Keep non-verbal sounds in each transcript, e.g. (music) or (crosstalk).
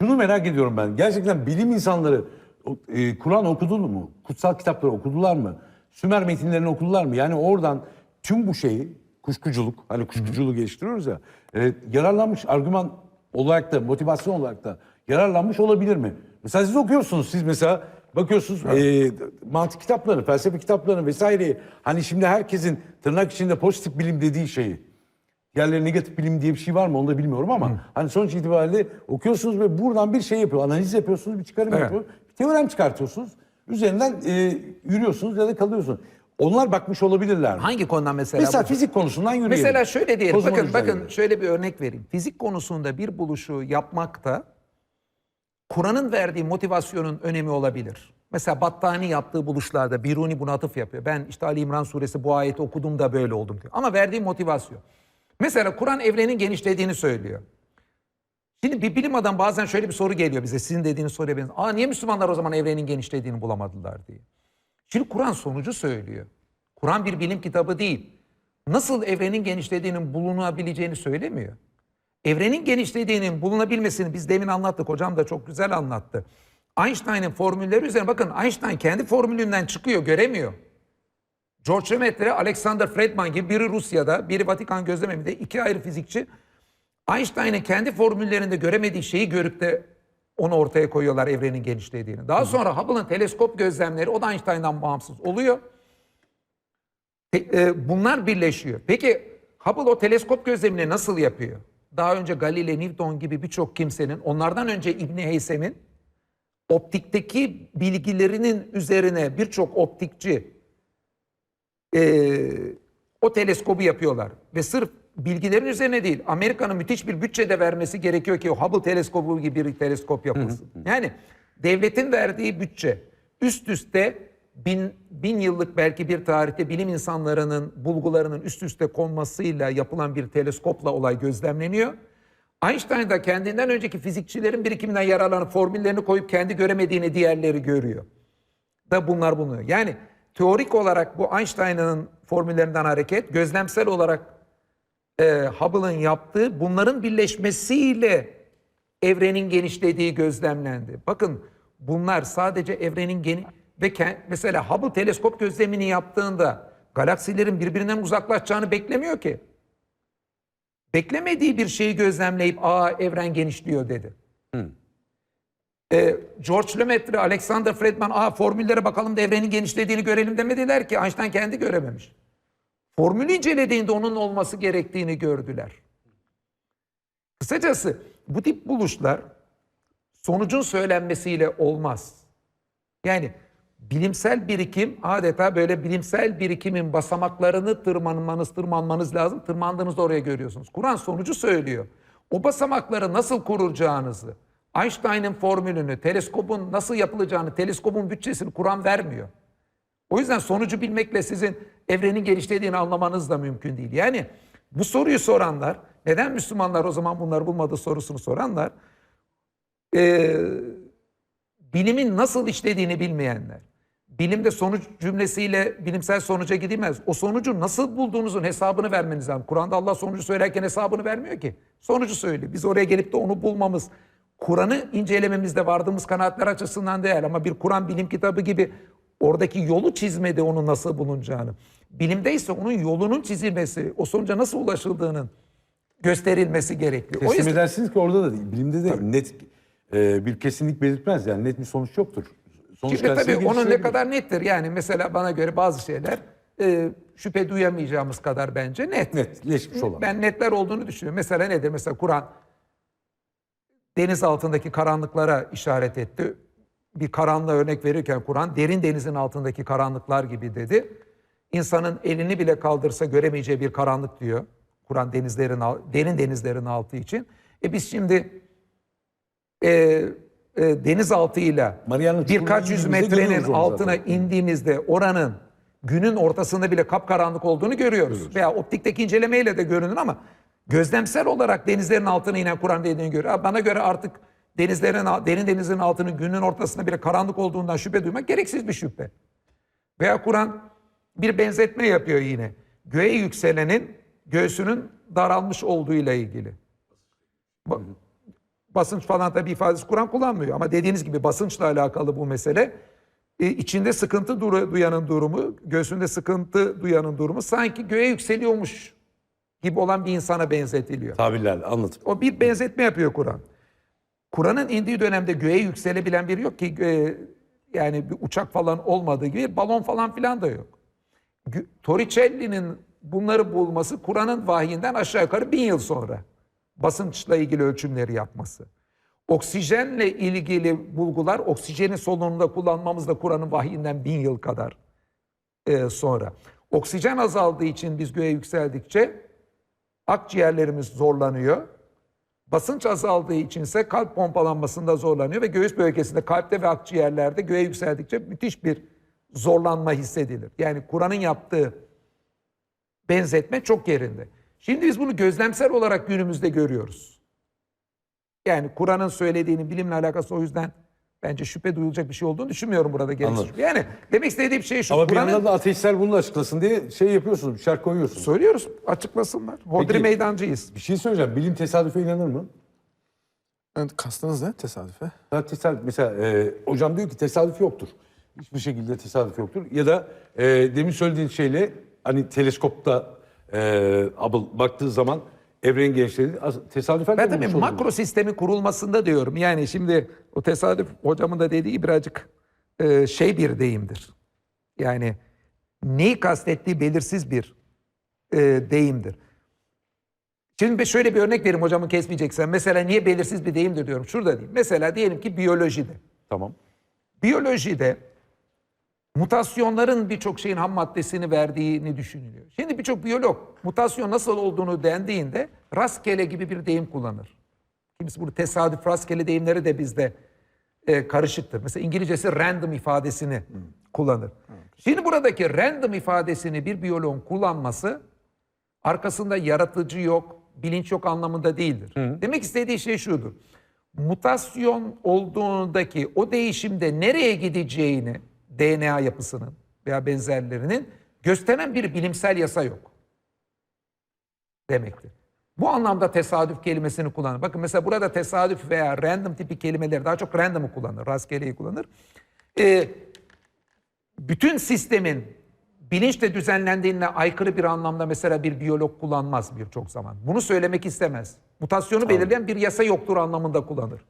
Şunu merak ediyorum ben. Gerçekten bilim insanları e, Kur'an okudu mu? Kutsal kitapları okudular mı? Sümer metinlerini okudular mı? Yani oradan tüm bu şeyi kuşkuculuk, hani kuşkuculuğu geliştiriyoruz ya. e, yararlanmış argüman olarak da, motivasyon olarak da yararlanmış olabilir mi? Mesela siz okuyorsunuz. Siz mesela bakıyorsunuz e, mantık kitaplarını, felsefe kitaplarını vesaireyi. Hani şimdi herkesin tırnak içinde pozitif bilim dediği şeyi. Diğerleri negatif bilim diye bir şey var mı onu da bilmiyorum ama hani sonuç itibariyle okuyorsunuz ve buradan bir şey yapıyor, analiz yapıyorsunuz, bir çıkarım Evet. yapıyor, bir teorem çıkartıyorsunuz. Üzerinden e, yürüyorsunuz ya da kalıyorsunuz. Onlar bakmış olabilirler mi? Hangi konudan mesela? Mesela bu? fizik konusundan yürüyelim. Mesela şöyle diyelim. Bakın bakın gibi. şöyle bir örnek vereyim. Fizik konusunda bir buluşu yapmakta Kur'an'ın verdiği motivasyonun önemi olabilir. Mesela Battani yaptığı buluşlarda Biruni buna atıf yapıyor. Ben işte Ali İmran suresi bu ayeti okudum da böyle oldum diyor. Ama verdiği motivasyon. Mesela Kur'an evrenin genişlediğini söylüyor. Şimdi bir bilim adam bazen şöyle bir soru geliyor bize sizin dediğiniz soruya benziyor. Aa niye Müslümanlar o zaman evrenin genişlediğini bulamadılar diye. Şimdi Kur'an sonucu söylüyor. Kur'an bir bilim kitabı değil. Nasıl evrenin genişlediğinin bulunabileceğini söylemiyor. Evrenin genişlediğinin bulunabilmesini biz demin anlattık. Hocam da çok güzel anlattı. Einstein'ın formülleri üzerine bakın Einstein kendi formülünden çıkıyor göremiyor. George Lemaitre, Alexander Friedman gibi biri Rusya'da, biri Vatikan gözlememinde iki ayrı fizikçi Einstein'ın kendi formüllerinde göremediği şeyi görüp de onu ortaya koyuyorlar evrenin genişlediğini. Daha sonra Hubble'ın teleskop gözlemleri o da Einstein'dan bağımsız oluyor. Te- e, Bunlar birleşiyor. Peki Hubble o teleskop gözlemini nasıl yapıyor? Daha önce Galileo, Newton gibi birçok kimsenin, onlardan önce İbni Heysem'in optikteki bilgilerinin üzerine birçok optikçi e, o teleskobu yapıyorlar. Ve sırf bilgilerin üzerine değil, Amerika'nın müthiş bir bütçe de vermesi gerekiyor ki o Hubble teleskobu gibi bir teleskop yapılsın. Yani devletin verdiği bütçe üst üste bin, bin yıllık belki bir tarihte bilim insanlarının bulgularının üst üste konmasıyla yapılan bir teleskopla olay gözlemleniyor. Einstein da kendinden önceki fizikçilerin birikiminden yararlanıp formüllerini koyup kendi göremediğini diğerleri görüyor da bunlar bulunuyor. Yani teorik olarak bu Einstein'ın formüllerinden hareket, gözlemsel olarak e, Hubble'ın yaptığı bunların birleşmesiyle evrenin genişlediği gözlemlendi. Bakın bunlar sadece evrenin geni ve mesela Hubble teleskop gözlemini yaptığında galaksilerin birbirinden uzaklaşacağını beklemiyor ki. Beklemediği bir şeyi gözlemleyip aa evren genişliyor dedi. Ee, George Lemaitre, Alexander Friedman, aa formüllere bakalım da evrenin genişlediğini görelim demediler ki Einstein kendi görememiş. Formülü incelediğinde onun olması gerektiğini gördüler. Kısacası bu tip buluşlar sonucun söylenmesiyle olmaz. Yani bilimsel birikim adeta böyle bilimsel birikimin basamaklarını tırmanmanız, tırmanmanız lazım. Tırmandığınızda oraya görüyorsunuz. Kur'an sonucu söylüyor. O basamakları nasıl kuracağınızı, Einstein'ın formülünü, teleskopun nasıl yapılacağını, teleskopun bütçesini Kur'an vermiyor. O yüzden sonucu bilmekle sizin evrenin genişlediğini anlamanız da mümkün değil. Yani bu soruyu soranlar, neden Müslümanlar o zaman bunları bulmadı sorusunu soranlar, eee, bilimin nasıl işlediğini bilmeyenler. Bilimde sonuç cümlesiyle bilimsel sonuca gidilmez. O sonucu nasıl bulduğunuzun hesabını vermeniz lazım. Kur'an'da Allah sonucu söylerken hesabını vermiyor ki. Sonucu söylüyor. Biz oraya gelip de onu bulmamız, Kur'an'ı incelememizde vardığımız kanaatler açısından değil ama bir Kur'an bilim kitabı gibi oradaki yolu çizmedi onun nasıl bulunacağını. Bilimde ise onun yolunun çizilmesi, o sonuca nasıl ulaşıldığının gösterilmesi gerekli. O Teslim yüzden edersiniz ki orada da değil. Bilimde de net e, bir kesinlik belirtmez. Yani net bir sonuç yoktur. Sonuç Şimdi tabii onun ne kadar nettir. Yani mesela bana göre bazı şeyler e, şüphe duyamayacağımız kadar bence net. netleşmiş olan. Ben netler olduğunu düşünüyorum. Mesela nedir? Mesela Kur'an deniz altındaki karanlıklara işaret etti. Bir karanlığa örnek verirken Kur'an derin denizin altındaki karanlıklar gibi dedi. İnsanın elini bile kaldırsa göremeyeceği bir karanlık diyor. Kur'an denizlerin derin denizlerin altı için. E biz şimdi e, e, denizaltıyla birkaç yüz metrenin görüyoruz altına zaten. indiğimizde oranın günün ortasında bile kapkaranlık olduğunu görüyoruz. Veya optikteki incelemeyle de görünür ama gözlemsel olarak denizlerin altına inen Kur'an dediğini görüyor. Ha, Bana göre artık denizlerin derin denizin altının günün ortasında bile karanlık olduğundan şüphe duymak gereksiz bir şüphe. Veya Kur'an bir benzetme yapıyor yine. Göğe yükselenin göğsünün daralmış olduğuyla ilgili. Ba- Basınç falan tabii ifadesi Kur'an kullanmıyor ama dediğiniz gibi basınçla alakalı bu mesele. E, içinde sıkıntı duyanın durumu, göğsünde sıkıntı duyanın durumu sanki göğe yükseliyormuş gibi olan bir insana benzetiliyor. Tabirlerle anladım. O bir benzetme yapıyor Kur'an. Kur'an'ın indiği dönemde göğe yükselebilen biri yok ki e, yani bir uçak falan olmadığı gibi balon falan filan da yok. Torricelli'nin bunları bulması Kur'an'ın vahyinden aşağı yukarı bin yıl sonra. Basınçla ilgili ölçümleri yapması. Oksijenle ilgili bulgular, oksijeni solunumda kullanmamız da Kur'an'ın vahyinden bin yıl kadar e, sonra. Oksijen azaldığı için biz göğe yükseldikçe akciğerlerimiz zorlanıyor. Basınç azaldığı için ise kalp pompalanmasında zorlanıyor ve göğüs bölgesinde kalpte ve akciğerlerde göğe yükseldikçe müthiş bir zorlanma hissedilir. Yani Kur'an'ın yaptığı benzetme çok yerinde. Şimdi biz bunu gözlemsel olarak günümüzde görüyoruz. Yani Kur'an'ın söylediğinin bilimle alakası o yüzden bence şüphe duyulacak bir şey olduğunu düşünmüyorum burada gereksiz. Anladım. Yani demek istediğim şey şu. Ama bir yandan da ateistler bunu açıklasın diye şey yapıyorsunuz, şart koyuyorsunuz. söylüyoruz açıklasınlar. Hodri Peki. meydancıyız. Bir şey söyleyeceğim. Bilim tesadüfe inanır mı? Evet, kastınız ne tesadüfe? Ha, tesadüf, mesela e, hocam diyor ki tesadüf yoktur. Hiçbir şekilde tesadüf yoktur. Ya da e, demin söylediğin şeyle hani teleskopta e, Hubble baktığı zaman evrenin az- tesadüfen Ben tabii makro sistemi kurulmasında diyorum. Yani şimdi o tesadüf hocamın da dediği birazcık e, şey bir deyimdir. Yani neyi kastettiği belirsiz bir e, deyimdir. Şimdi şöyle bir örnek vereyim hocamı kesmeyeceksen. Mesela niye belirsiz bir deyimdir diyorum. Şurada diyeyim. Mesela diyelim ki biyolojide. Tamam. Biyolojide mutasyonların birçok şeyin ham maddesini verdiğini düşünülüyor. Şimdi birçok biyolog mutasyon nasıl olduğunu dendiğinde rastgele gibi bir deyim kullanır. Kimisi bunu tesadüf rastgele deyimleri de bizde e, karışıktır. Mesela İngilizcesi random ifadesini kullanır. Şimdi buradaki random ifadesini bir biyoloğun kullanması arkasında yaratıcı yok, bilinç yok anlamında değildir. Demek istediği şey şudur. Mutasyon olduğundaki o değişimde nereye gideceğini DNA yapısının veya benzerlerinin gösteren bir bilimsel yasa yok. Demektir. Bu anlamda tesadüf kelimesini kullanır. Bakın mesela burada tesadüf veya random tipi kelimeleri daha çok random'ı kullanır, rastgeleyi kullanır. Ee, bütün sistemin bilinçle düzenlendiğine aykırı bir anlamda mesela bir biyolog kullanmaz birçok zaman. Bunu söylemek istemez. Mutasyonu belirleyen bir yasa yoktur anlamında kullanır.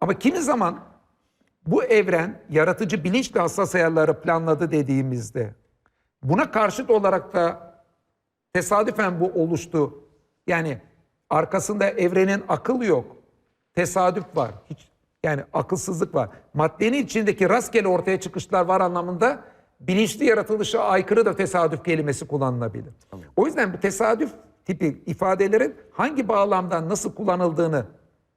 Ama kimi zaman bu evren yaratıcı bilinçle hassas ayarları planladı dediğimizde buna karşıt olarak da tesadüfen bu oluştu. Yani arkasında evrenin akıl yok. Tesadüf var. Hiç yani akılsızlık var. Maddenin içindeki rastgele ortaya çıkışlar var anlamında bilinçli yaratılışa aykırı da tesadüf kelimesi kullanılabilir. O yüzden bu tesadüf tipi ifadelerin hangi bağlamdan nasıl kullanıldığını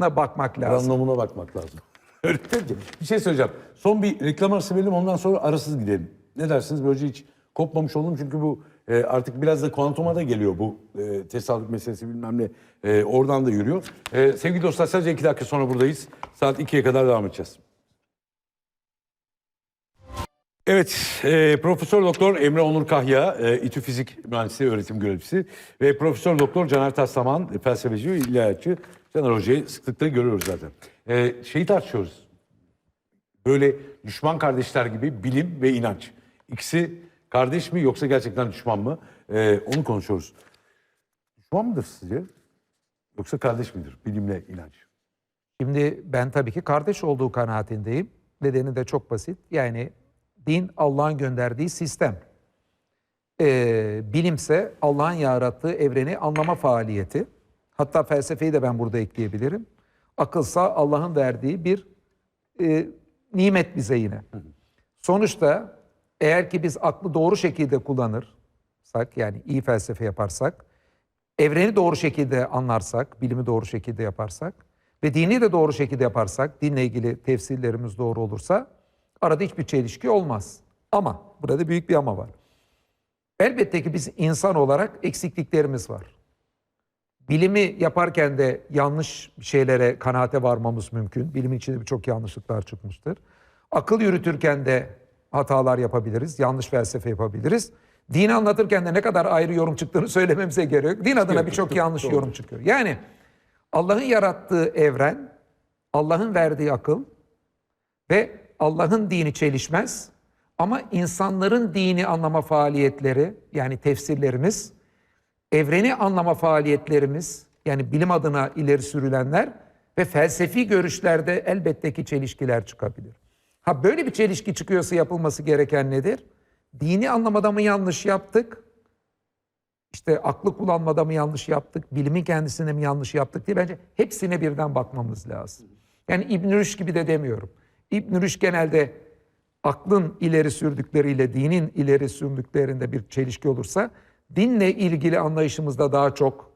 bakmak lazım. Anlamına bakmak lazım. (laughs) Peki. Bir şey söyleyeceğim. Son bir reklam arası verelim ondan sonra arasız gidelim. Ne dersiniz? Böylece hiç kopmamış olalım. Çünkü bu e, artık biraz da kuantuma da geliyor bu e, tesadüf meselesi bilmem ne. E, oradan da yürüyor. E, sevgili dostlar sadece iki dakika sonra buradayız. Saat 2'ye kadar devam edeceğiz. Evet, e, Profesör Doktor Emre Onur Kahya, e, İTÜ Fizik Mühendisliği öğretim görevlisi ve Profesör Doktor Caner Taslaman, felsefeci ve ilahiyatçı. Caner Hoca'yı sıklıkla görüyoruz zaten. E, şeyi tartışıyoruz. Böyle düşman kardeşler gibi bilim ve inanç. İkisi kardeş mi yoksa gerçekten düşman mı? E, onu konuşuyoruz. Düşman mıdır sizce? Yoksa kardeş midir bilimle inanç? Şimdi ben tabii ki kardeş olduğu kanaatindeyim. Nedeni de çok basit. Yani din Allah'ın gönderdiği sistem. Ee, bilimse Allah'ın yarattığı evreni anlama faaliyeti. Hatta felsefeyi de ben burada ekleyebilirim. Akılsa Allah'ın verdiği bir e, nimet bize yine. Sonuçta eğer ki biz aklı doğru şekilde kullanırsak yani iyi felsefe yaparsak, evreni doğru şekilde anlarsak, bilimi doğru şekilde yaparsak ve dini de doğru şekilde yaparsak, dinle ilgili tefsirlerimiz doğru olursa arada hiçbir çelişki olmaz. Ama burada büyük bir ama var. Elbette ki biz insan olarak eksikliklerimiz var. Bilimi yaparken de yanlış şeylere kanaate varmamız mümkün. Bilimin içinde birçok yanlışlıklar çıkmıştır. Akıl yürütürken de hatalar yapabiliriz, yanlış felsefe yapabiliriz. Dini anlatırken de ne kadar ayrı yorum çıktığını (laughs) söylememize gerek yok. Din adına birçok yanlış yorum çıkıyor. Yani Allah'ın yarattığı evren Allah'ın verdiği akıl ve Allah'ın dini çelişmez. Ama insanların dini anlama faaliyetleri yani tefsirlerimiz, evreni anlama faaliyetlerimiz yani bilim adına ileri sürülenler ve felsefi görüşlerde elbette ki çelişkiler çıkabilir. Ha böyle bir çelişki çıkıyorsa yapılması gereken nedir? Dini anlamada mı yanlış yaptık? İşte aklı kullanmada mı yanlış yaptık? Bilimin kendisine mi yanlış yaptık diye bence hepsine birden bakmamız lazım. Yani İbn Rüşd gibi de demiyorum. İbn Rüşd genelde aklın ileri sürdükleriyle dinin ileri sürdüklerinde bir çelişki olursa dinle ilgili anlayışımızda daha çok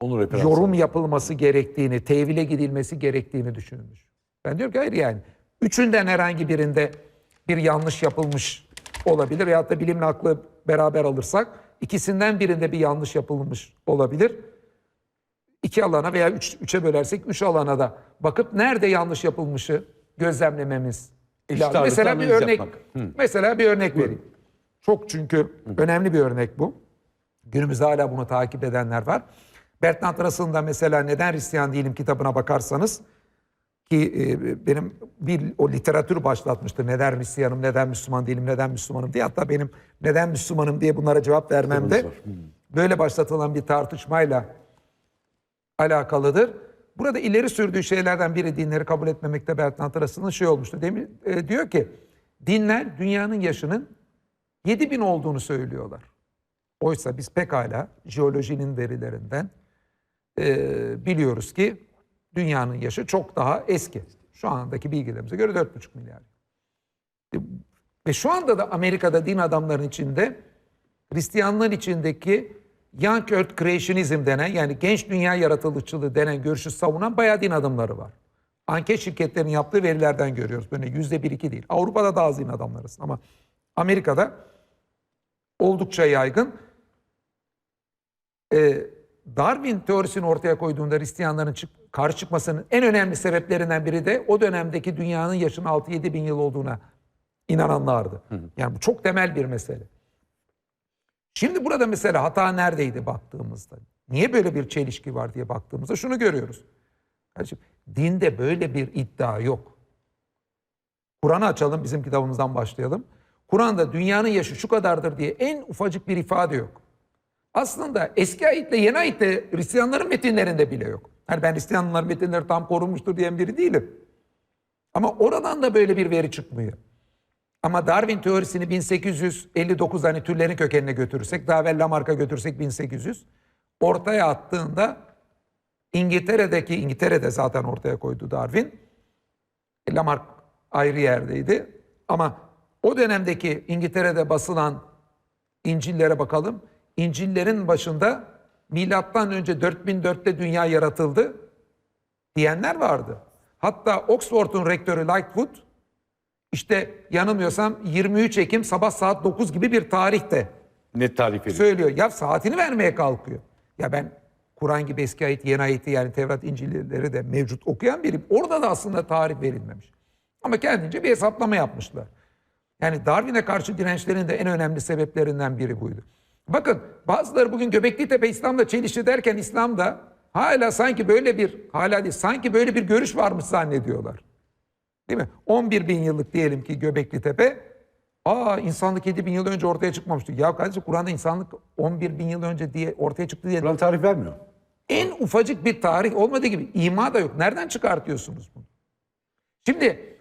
Onu referans. yorum yapılması gerektiğini, tevhile gidilmesi gerektiğini düşünmüş. Ben diyorum ki hayır yani üçünden herhangi birinde bir yanlış yapılmış olabilir veyahut da bilimle aklı beraber alırsak ikisinden birinde bir yanlış yapılmış olabilir. İki alana veya üç, üçe bölersek üç alana da bakıp nerede yanlış yapılmışı gözlemlememiz lazım. Mesela bir örnek, mesela bir örnek vereyim. Çok çünkü önemli bir örnek bu. Günümüzde hala bunu takip edenler var. Bertrand Russell'ın da mesela Neden Hristiyan Değilim kitabına bakarsanız ki e, benim bir o literatür başlatmıştı. Neden Hristiyanım, neden Müslüman değilim, neden Müslümanım diye. Hatta benim neden Müslümanım diye bunlara cevap vermem de Kitabınız var. böyle başlatılan bir tartışmayla alakalıdır. Burada ileri sürdüğü şeylerden biri dinleri kabul etmemekte Bertrand Russell'ın şey olmuştu. Demir, e, diyor ki dinler dünyanın yaşının 7000 olduğunu söylüyorlar. Oysa biz pekala jeolojinin verilerinden e, biliyoruz ki dünyanın yaşı çok daha eski. Şu andaki bilgilerimize göre 4,5 milyar. E, Ve şu anda da Amerika'da din adamların içinde Hristiyanlığın içindeki Young Earth Creationism denen yani genç dünya yaratılışçılığı denen görüşü savunan bayağı din adamları var. Anket şirketlerinin yaptığı verilerden görüyoruz. Böyle yüzde bir iki değil. Avrupa'da daha az din adamlarız ama Amerika'da oldukça yaygın. Ee, Darwin teorisini ortaya koyduğunda Hristiyanların çık- karşı çıkmasının en önemli sebeplerinden biri de o dönemdeki dünyanın yaşının 6-7 bin yıl olduğuna inananlardı. Yani bu çok temel bir mesele. Şimdi burada mesela hata neredeydi baktığımızda? Niye böyle bir çelişki var diye baktığımızda şunu görüyoruz. Kardeşim, dinde böyle bir iddia yok. Kur'an'ı açalım, bizim kitabımızdan başlayalım. Kur'an'da dünyanın yaşı şu kadardır diye en ufacık bir ifade yok. Aslında eski ayetle yeni ayetle Hristiyanların metinlerinde bile yok. Yani ben Hristiyanların metinleri tam korunmuştur diyen biri değilim. Ama oradan da böyle bir veri çıkmıyor. Ama Darwin teorisini 1859 hani türlerin kökenine götürürsek, daha evvel Lamarck'a götürsek 1800 ortaya attığında İngiltere'deki İngiltere'de zaten ortaya koydu Darwin. E, Lamarck ayrı yerdeydi. Ama o dönemdeki İngiltere'de basılan İncil'lere bakalım. İncil'lerin başında milattan önce 4004'te dünya yaratıldı diyenler vardı. Hatta Oxford'un rektörü Lightfoot işte yanılmıyorsam 23 Ekim sabah saat 9 gibi bir tarihte Net tarif ediyor. söylüyor. Ya saatini vermeye kalkıyor. Ya ben Kur'an gibi eski ayet, yeni ayeti yani Tevrat, İncil'leri de mevcut okuyan biriyim. Orada da aslında tarih verilmemiş. Ama kendince bir hesaplama yapmışlar. Yani Darwin'e karşı dirençlerin de en önemli sebeplerinden biri buydu. Bakın bazıları bugün Göbekli Tepe İslam'la çelişti derken İslam'da hala sanki böyle bir hala değil sanki böyle bir görüş varmış zannediyorlar. Değil mi? 11 bin yıllık diyelim ki Göbekli Tepe. Aa insanlık 7 bin yıl önce ortaya çıkmamıştı. Ya kardeşim Kur'an'da insanlık 11 bin yıl önce diye ortaya çıktı diye Kur'an tarif vermiyor. en ufacık bir tarih olmadığı gibi ima da yok. Nereden çıkartıyorsunuz bunu? Şimdi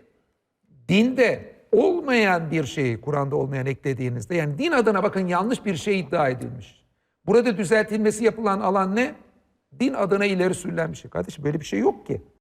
dinde olmayan bir şeyi Kur'an'da olmayan eklediğinizde yani din adına bakın yanlış bir şey iddia edilmiş. Burada düzeltilmesi yapılan alan ne? Din adına ileri sürülen bir şey. Kardeşim böyle bir şey yok ki.